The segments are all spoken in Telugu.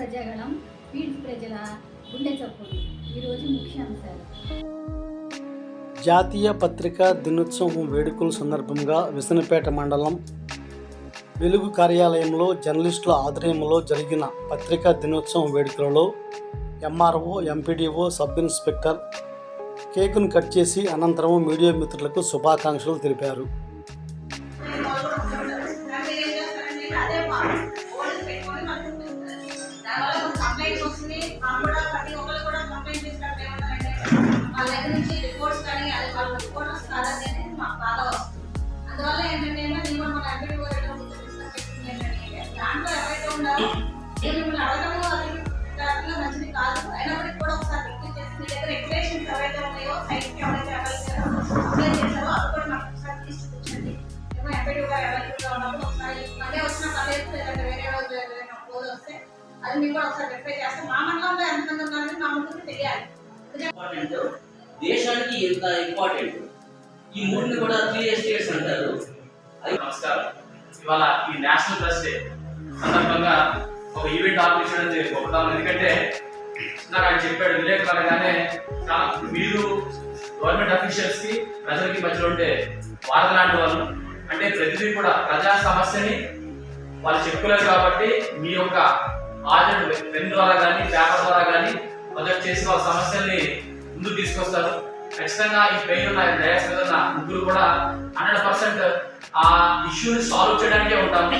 సజ్జగడం పీడిత ప్రజల గుండె చప్పుడు ఈరోజు ముఖ్యాంశాలు జాతీయ పత్రికా దినోత్సవం వేడుకల సందర్భంగా విసనపేట మండలం వెలుగు కార్యాలయంలో జర్నలిస్టుల ఆధ్వర్యంలో జరిగిన పత్రికా దినోత్సవం వేడుకలలో ఎంఆర్ఓ ఎంపీడీఓ సబ్ ఇన్స్పెక్టర్ కేకును కట్ చేసి అనంతరం మీడియా మిత్రులకు శుభాకాంక్షలు తెలిపారు. అదే నేను మిమ్మల్ని అడగడము అది మంచిది కాదు అయినప్పటికీ కూడా ఒకసారి రిక్వెస్ట్ చేసి మీ దగ్గర రెగ్యులేషన్స్ ఎవరైతే ఉన్నాయో సైట్కి ఎవరైతే అప్లై చేశారో అవి కూడా నాకు ఒకసారి చూపించండి ఏమో అవైలబుల్గా ఉన్నప్పుడు ఒకసారి మళ్ళీ వచ్చిన పర్లేదు లేదంటే వేరే రోజు ఏదైనా వస్తే అది మీకు కూడా ఒకసారి వెరిఫై చేస్తే మా మండలంలో ఎంతమంది ఉన్నారని మా తెలియాలి ఇంపార్టెంట్ దేశానికి ఎంత ఇంపార్టెంట్ ఈ మూడుని కూడా త్రీ ఎస్టేట్స్ అంటారు. నమస్కారం. ఇవాళ ఈ నేషనల్ ప్రెస్ డే సందర్భంగా ఒక ఈవెంట్ ఆపరేషన్ అనేది గొప్పతనం ఎందుకంటే నాకు ఆయన చెప్పాడు విలేకరు అనగానే మీరు గవర్నమెంట్ అఫీషియల్స్కి ప్రజలకి మధ్యలో ఉండే వార్త లాంటి వాళ్ళు అంటే ప్రతిదీ కూడా ప్రజా సమస్యని వాళ్ళు చెప్పుకోలేరు కాబట్టి మీ యొక్క ఆర్డర్ పెన్ ద్వారా కానీ పేపర్ ద్వారా కానీ మొదటి చేసి వాళ్ళ సమస్యల్ని ముందుకు తీసుకొస్తారు. ఖచ్చితంగా ఈ పెయిన్ ఉన్న దయాస్ మీద ముగ్గురు కూడా హండ్రెడ్ పర్సెంట్ ఆ ఇష్యూని సాల్వ్ చేయడానికే ఉంటాము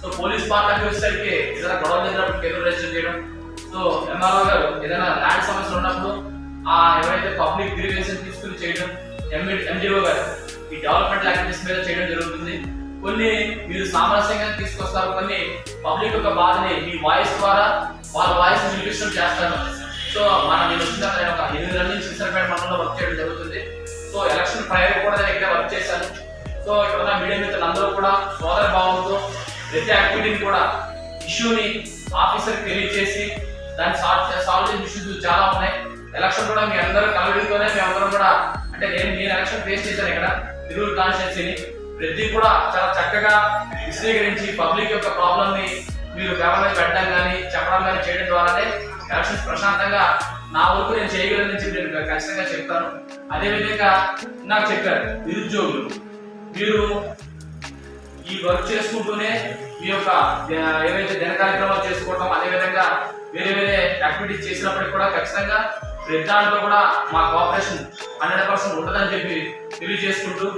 సో పోలీస్ పార్టీకి వచ్చేసరికి ఏదైనా గొడవ జరిగినప్పుడు కేంద్ర రిజిస్టర్ చేయడం. సో ఎంఆర్ఓ గారు ఏదైనా ల్యాండ్ సమస్యలు ఉన్నప్పుడు ఆ ఎవరైతే పబ్లిక్ గ్రీవెన్సెస్ తీసుకుని చేయడం ఎంఈ ఎండిఓ గారు ఈ డెవలప్మెంట్ యాక్టివిటీస్ మీద చేయడం జరుగుతుంది. కొన్ని మీరు సామరస్యంగా తీసుకొస్తారు కొన్ని పబ్లిక్ యొక్క బాధని మీ వాయిస్ ద్వారా వాళ్ళ వాయిస్ వినిపించడం చేస్తారు. సో మన నేను వచ్చిన నేను ఒక ఎనిమిది నెలల నుంచి సిసర్పేట మండలంలో వర్క్ చేయడం జరుగుతుంది. సో ఎలక్షన్ ప్రయర్ కూడా నేను ఇక్కడ వర్క్ చేశాను. సో ఇక్కడ మీడియా మిత్రులందరూ కూడా సోదర భావంతో ప్రతి యాక్టివిటీని కూడా ఇష్యూని ఆఫీసర్కి తెలియజేసి దాన్ని సాల్వ్ సాల్వ్ చేసిన ఇష్యూస్ చాలా ఉన్నాయి. ఎలక్షన్ కూడా మీ అందరూ కలవడంతోనే మేము అందరం కూడా అంటే నేను నేను ఎలక్షన్ ఫేస్ చేశాను ఇక్కడ తిరువురు కాన్స్టిట్యున్సీని. ప్రతి కూడా చాలా చక్కగా విశ్లేషించి పబ్లిక్ యొక్క ప్రాబ్లమ్ని మీరు గవర్నమెంట్ పెట్టడం కానీ చెప్పడం కానీ చేయడం ద్వారానే ఎలక్షన్స్ ప్రశాంతంగా నా వరకు నేను చేయగలని చెప్పి నేను ఖచ్చితంగా చెప్తాను. అదేవిధంగా నాకు చెప్పారు నిరుద్యోగులు. మీరు ఈ వర్క్ చేసుకుంటూనే మీ యొక్క ఏవైతే దిన కార్యక్రమాలు చేసుకోవడం అదే విధంగా వేరే వేరే యాక్టివిటీస్ చేసినప్పటికి కూడా ఖచ్చితంగా ప్రతి దాంట్లో కూడా మా కోఆపరేషన్ హండ్రెడ్ పర్సెంట్ ఉంటుందని చెప్పి తెలియజేసుకుంటూ